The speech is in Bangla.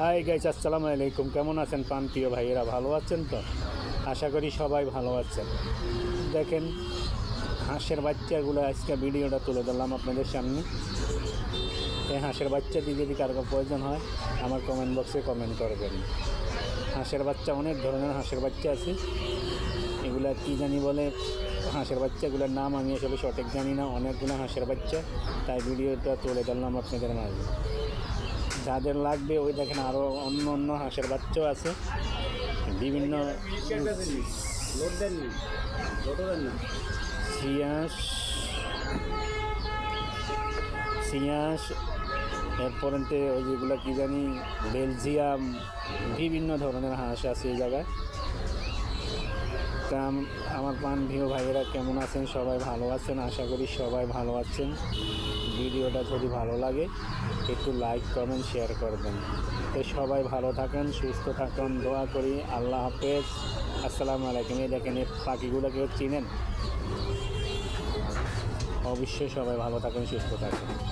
হাই গাইস আসসালামু আলাইকুম। কেমন আছেন প্রিয় ভাইয়েরা? ভালো আছেন তো? আশা করি সবাই ভালো আছেন। দেখেন, হাঁসের বাচ্চাগুলো আজকে ভিডিওটা তুলে ধরলাম আপনাদের সামনে। এই হাঁসের বাচ্চাটি যদি কারও প্রয়োজন হয়, আমার কমেন্ট বক্সে কমেন্ট করবেন হাঁসের বাচ্চা, অনেক ধরনের হাঁসের বাচ্চা আছে। এগুলা কি জানি বলে, হাঁসের বাচ্চাগুলোর নাম আমি আসলে সঠিক জানি না। অনেকগুলো হাঁসের বাচ্চা, তাই ভিডিওটা তুলে ধরলাম আপনাদের মাঝে। যাদের লাগবে, ওই দেখেন আরও অন্য অন্য হাঁসের বাচ্চাও আছে। বিভিন্ন সিয়াস সিয়াস এরপরে ওই যেগুলো কী জানি, বেলজিয়াম, বিভিন্ন ধরনের হাঁস আছে এই জায়গায়। তা আম- আমার পান ভিও ভাইয়েরা কেমন আছেন? সবাই ভালো আছেন? আশা করি সবাই ভালো আছেন। ভিডিওটা যদি ভালো লাগে, একটু লাইক, কমেন্ট, শেয়ার করবেন। তো সবাই ভালো থাকেন, সুস্থ থাকুন, দোয়া করি। আল্লাহ হাফেজ। আসসালামু আলাইকুম। এই দেখেন, এই পাখিগুলো কেউ চিনেন? অবশ্যই সবাই ভালো থাকুন, সুস্থ থাকুন।